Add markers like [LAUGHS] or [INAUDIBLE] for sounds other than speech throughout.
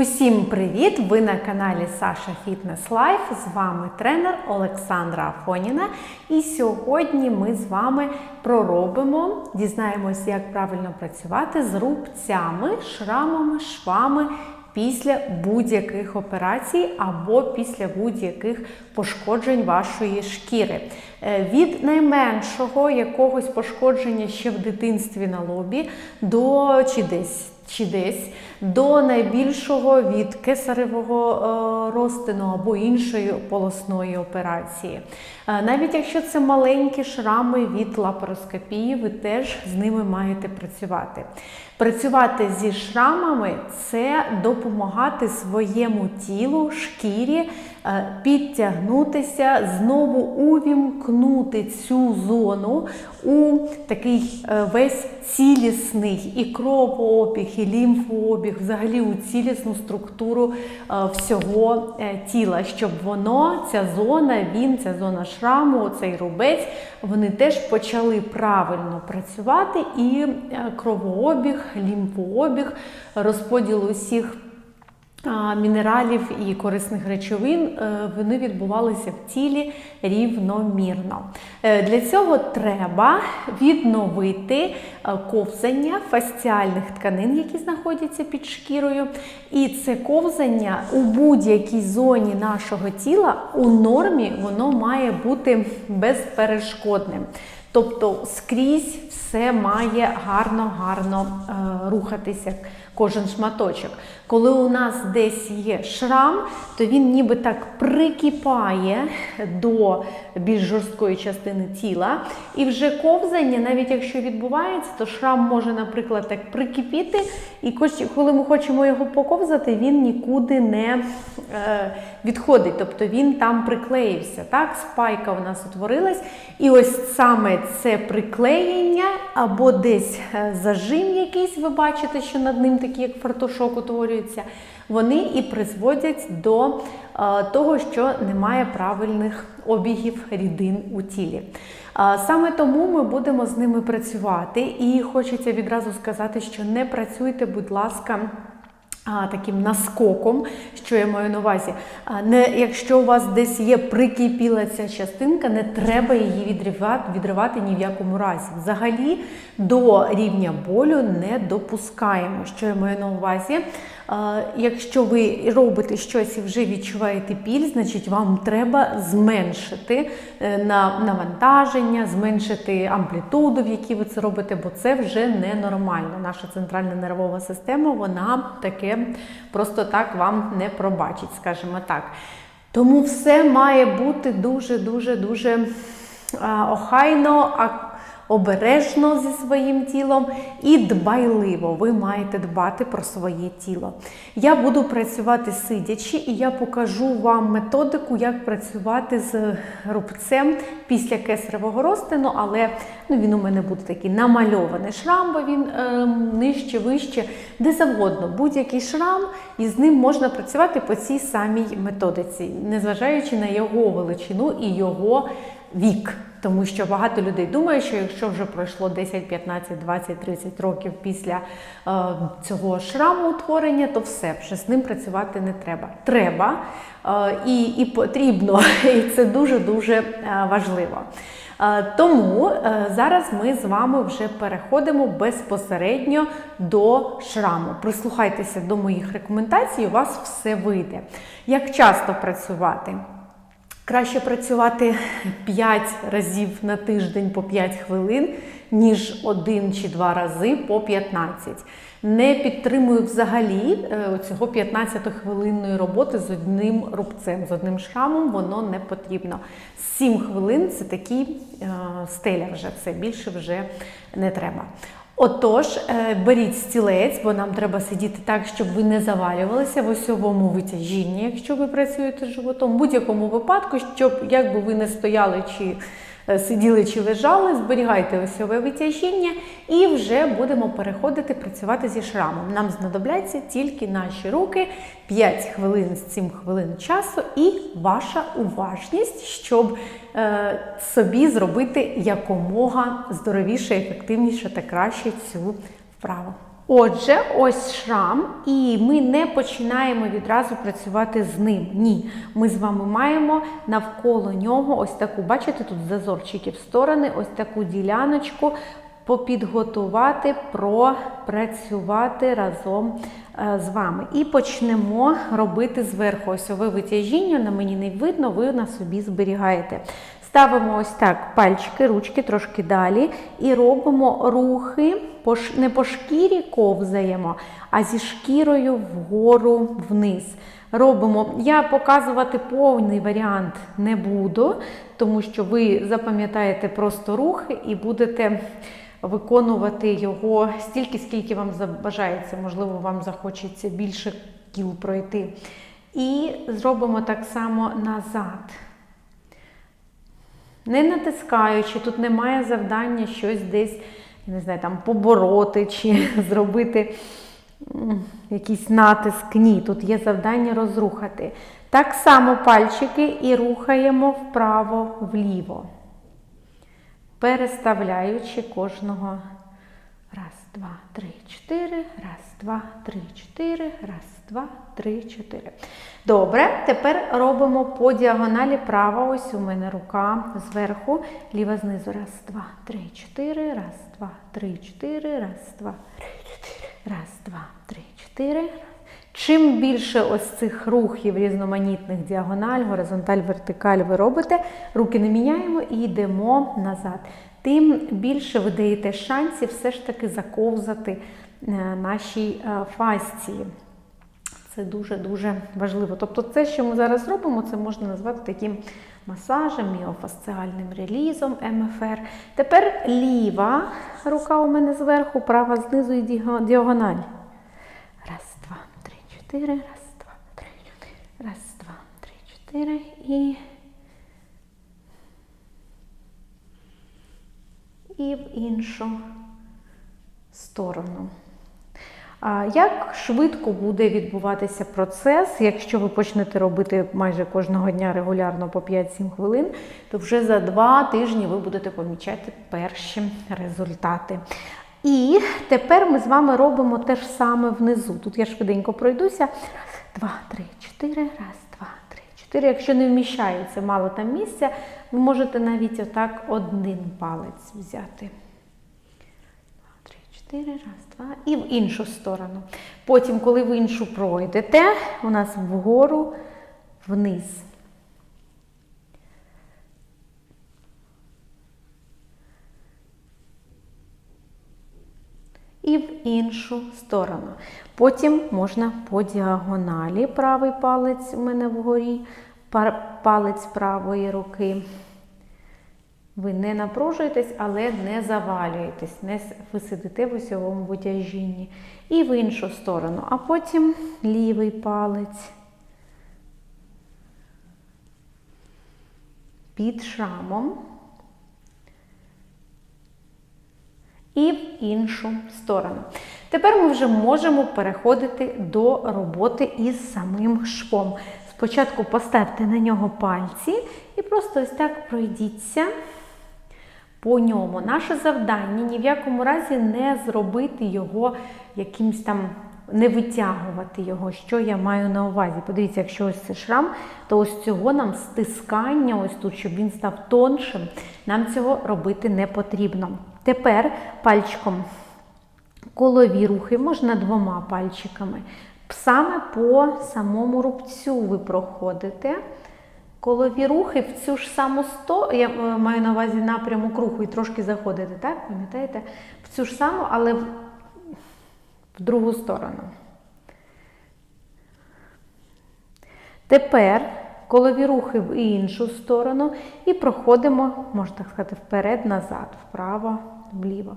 Усім привіт! Ви на каналі Саша Фітнес Лайф. З вами тренер Олександра Афоніна. І сьогодні ми з вами проробимо, дізнаємось, як правильно працювати з рубцями, шрамами, швами. Після будь-яких операцій або після будь-яких пошкоджень вашої шкіри. Е, Від найменшого якогось пошкодження ще в дитинстві на лобі до чи десь чи десь до найбільшого від кесаревого е, розтину або іншої полосної операції. Е, Навіть якщо це маленькі шрами від лапароскопії, ви теж з ними маєте працювати. Працювати зі шрамами це допомагати своєму тілу, шкірі е, підтягнутися, знову увімкнути цю зону у такий е, весь цілісний і кровообіг, і лімфообіг, взагалі у цілісну структуру е, всього тіла, щоб воно, ця зона, він, ця зона шраму, цей рубець, вони теж почали правильно працювати і кровообіг, лімфообіг, розподіл усіх мінералів і корисних речовин е, вони відбувалися в тілі рівномірно. Е, Для цього треба відновити е, ковзання фасціальних тканин, які знаходяться під шкірою. І це ковзання у будь-якій зоні нашого тіла у нормі воно має бути безперешкодним. Тобто скрізь все має гарно-гарно е, рухатися, кожен шматочок. Коли у нас десь є шрам, то він ніби так прикипає до більш жорсткої частини тіла. І вже ковзання, навіть якщо відбувається, то шрам може, наприклад, так прикипіти, і коли ми хочемо його поковзати, він нікуди не е, відходить. Тобто він там приклеївся. Так? Спайка у нас утворилась. І ось саме це приклеєння або десь е, зажим якийсь, ви бачите, що над ним такий як фартушок утворюється, вони і призводять до е, того, що немає правильних обігів рідин у тілі. Саме тому ми будемо з ними працювати, і хочеться відразу сказати, що не працюйте, будь ласка. Таким наскоком, що я маю на увазі. Не, якщо у вас десь є прикипіла ця частинка, не треба її відривати, відривати ні в якому разі. Взагалі до рівня болю не допускаємо. Що я маю на увазі? Якщо ви робите щось і вже відчуваєте біль, значить вам треба зменшити е, на навантаження, зменшити амплітуду, в якій ви це робите, бо це вже ненормально. Наша центральна нервова система, вона таке просто так вам не пробачить, скажімо так. Тому все має бути дуже-дуже дуже охайно. Обережно зі своїм тілом і дбайливо. Ви маєте дбати про своє тіло. Я буду працювати сидячи, і я покажу вам методику, як працювати з рубцем після кесаревого розтину, але ну, він у мене буде такий намальований шрам, бо він е, нижче, вище, де завгодно. Будь-який шрам, і з ним можна працювати по цій самій методиці, незважаючи на його величину і його вік. Тому що багато людей думає, що якщо вже пройшло 10, 15, 20, 30 років після е, цього шраму утворення, то все, вже з ним працювати не треба. Треба е, і, і потрібно, [LAUGHS] і це дуже-дуже е, важливо. Е, Тому е, зараз ми з вами вже переходимо безпосередньо до шраму. Прислухайтеся до моїх рекомендацій, у вас все вийде. Як часто працювати? Краще працювати 5 разів на тиждень по 5 хвилин, ніж один чи два рази по 15. Не підтримую взагалі е, цього 15-хвилинної роботи з одним рубцем, з одним шрамом, воно не потрібно. 7 хвилин це такий е, стеля вже все, більше вже не треба. Отож, е, беріть стілець, бо нам треба сидіти так, щоб ви не завалювалися в осьовому витяжінні, якщо ви працюєте з животом. В будь-якому випадку, щоб як би ви не стояли чи сиділи чи лежали, зберігайте осьове витяжіння і вже будемо переходити працювати зі шрамом. Нам знадобляться тільки наші руки, 5 хвилин з 7 хвилин часу і ваша уважність, щоб е, собі зробити якомога здоровіше, ефективніше та краще цю вправу. Отже, ось шрам, і ми не починаємо відразу працювати з ним. Ні, ми з вами маємо навколо нього ось таку, бачите, тут зазорчики в сторони, ось таку діляночку попідготувати, пропрацювати разом е, з вами. І почнемо робити зверху осьове витяжіння. На мені не видно, ви на собі зберігаєте. Ставимо ось так пальчики, ручки трошки далі і робимо рухи, не по шкірі ковзаємо, а зі шкірою вгору вниз. Робимо. Я показувати повний варіант не буду, тому що ви запам'ятаєте просто рухи і будете виконувати його стільки, скільки вам забажається. Можливо, вам захочеться більше кіл пройти. І зробимо так само назад. Не натискаючи, тут немає завдання щось десь, я не знаю, там побороти чи [LAUGHS] зробити якийсь натиск. Ні, тут є завдання розрухати. Так само пальчики і рухаємо вправо-вліво, переставляючи кожного. Раз, два, три, чотири. Раз, два, три, чотири. Раз, два, три, чотири. Добре, тепер робимо по діагоналі права. Ось у мене рука зверху, ліва знизу. Раз, два, три, чотири. Раз, два, три, чотири. Раз, два, три, чотири. Раз, два, три, чотири. Чим більше ось цих рухів різноманітних діагональ, горизонталь, вертикаль ви робите, руки не міняємо і йдемо назад. Тим більше ви даєте шансів все ж таки заковзати нашій е, фасції. Це дуже-дуже важливо. Тобто, це, що ми зараз робимо, це можна назвати таким масажем, міофасціальним релізом МФР. Тепер ліва рука у мене зверху, права знизу і діагональ. Раз, два, три, чотири. Раз, два, три, чотири. Раз, два, три, чотири. І і в іншу сторону. Як швидко буде відбуватися процес, якщо ви почнете робити майже кожного дня регулярно по 5-7 хвилин, то вже за 2 тижні ви будете помічати перші результати. І тепер ми з вами робимо те ж саме внизу. Тут я швиденько пройдуся. Два, три, чотири. Раз, два, три, чотири. Якщо не вміщається мало там місця, ви можете навіть отак один палець взяти. 4, раз, два. І в іншу сторону. Потім, коли в іншу пройдете, у нас вгору, вниз. І в іншу сторону. Потім можна по діагоналі правий палець у мене вгорі, палець правої руки. Ви не напружуєтесь, але не завалюєтесь, не ви сидите в усьовому витяжінні. І в іншу сторону. А потім лівий палець під шрамом. І в іншу сторону. Тепер ми вже можемо переходити до роботи із самим швом. Спочатку поставте на нього пальці і просто ось так пройдіться по ньому. Наше завдання ні в якому разі не зробити його якимсь там. Не витягувати його, що я маю на увазі. Подивіться, якщо ось це шрам, то ось цього нам стискання, ось тут, щоб він став тоншим, нам цього робити не потрібно. Тепер пальчиком колові рухи, можна двома пальчиками. Саме по самому рубцю ви проходите. Колові рухи в цю ж саму сто, я е, маю на увазі напрямок руху і трошки заходити, так? Пам'ятаєте? В цю ж саму, але в, в другу сторону. Тепер колові рухи в іншу сторону і проходимо, можна так сказати, вперед, назад, вправо, вліво.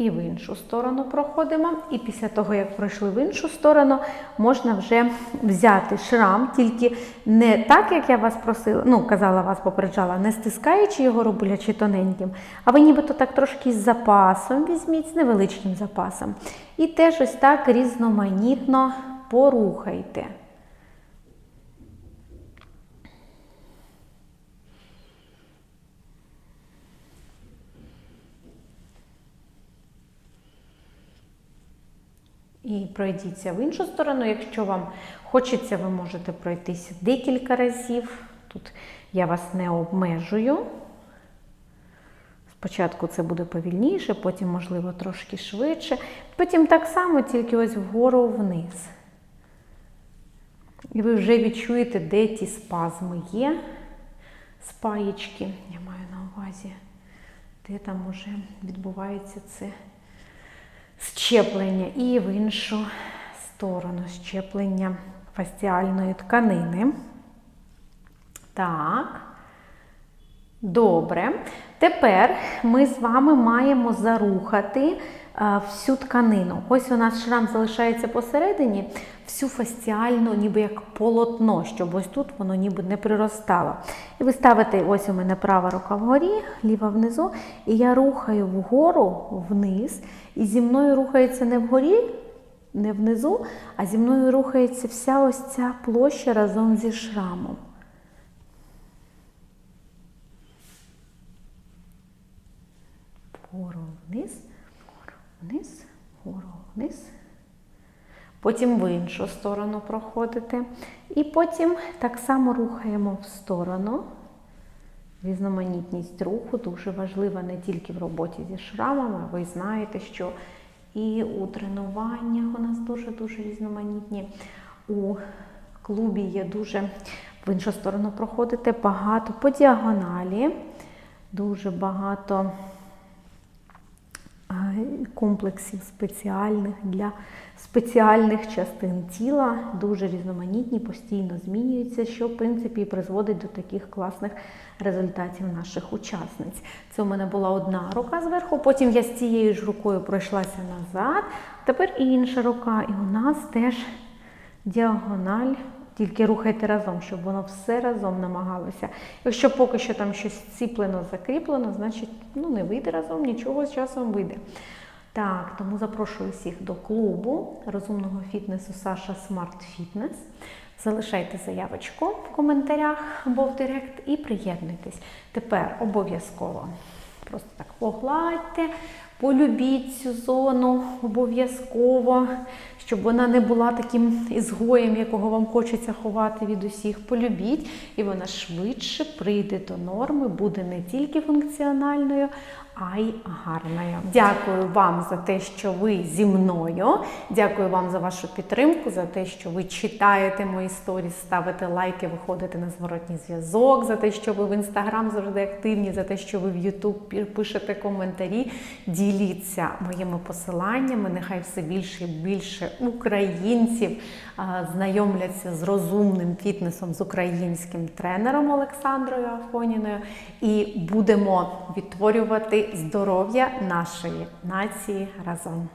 І в іншу сторону проходимо. І після того, як пройшли в іншу сторону, можна вже взяти шрам, тільки не так, як я вас просила, ну, казала вас, попереджала, не стискаючи його, роблячи тоненьким, а ви нібито так трошки з запасом візьміть, з невеличким запасом. І теж ось так різноманітно порухайте. І пройдіться в іншу сторону. Якщо вам хочеться, ви можете пройтися декілька разів. Тут я вас не обмежую. Спочатку це буде повільніше, потім, можливо, трошки швидше. Потім так само, тільки ось вгору вниз. І ви вже відчуєте, де ті спазми є, спаєчки, я маю на увазі, де там уже відбувається це щеплення. І в іншу сторону щеплення фасціальної тканини. Так. Добре. Тепер ми з вами маємо зарухати всю тканину. Ось у нас шрам залишається посередині, всю фасціальну, ніби як полотно, щоб ось тут воно ніби не приростало. І ви ставите, ось у мене права рука вгорі, ліва внизу, і я рухаю вгору, вниз, і зі мною рухається не вгорі, не внизу, а зі мною рухається вся ось ця площа разом зі шрамом. Вгору вниз, вниз, вгору вниз. Потім в іншу сторону проходите. І потім так само рухаємо в сторону. Різноманітність руху дуже важлива не тільки в роботі зі шрамами. Ви знаєте, що і у тренуваннях у нас дуже-дуже різноманітні. У клубі є дуже в іншу сторону проходите багато по діагоналі, дуже багато комплексів спеціальних для спеціальних частин тіла, дуже різноманітні, постійно змінюються, що в принципі призводить до таких класних результатів наших учасниць. Це у мене була одна рука зверху, потім я з цією ж рукою пройшлася назад, тепер інша рука, і у нас теж діагональ. Тільки рухайте разом, щоб воно все разом намагалося. Якщо поки що там щось ціплено, закріплено, значить ну, не вийде разом, нічого з часом вийде. Так, тому запрошую всіх до клубу розумного фітнесу Саша Смарт Фітнес. Залишайте заявочку в коментарях або в директ і приєднуйтесь. Тепер обов'язково просто так погладьте, полюбіть цю зону обов'язково, щоб вона не була таким ізгоєм, якого вам хочеться ховати від усіх. Полюбіть, і вона швидше прийде до норми, буде не тільки функціональною, а й гарною. Дякую вам за те, що ви зі мною. Дякую вам за вашу підтримку, за те, що ви читаєте мої сторіс, ставите лайки, виходите на зворотній зв'язок, за те, що ви в інстаграм завжди активні, за те, що ви в Ютуб пишете коментарі. Діліться моїми посиланнями. Нехай все більше і більше українців знайомляться з розумним фітнесом, з українським тренером Олександрою Афоніною, і будемо відтворювати здоров'я нашої нації разом.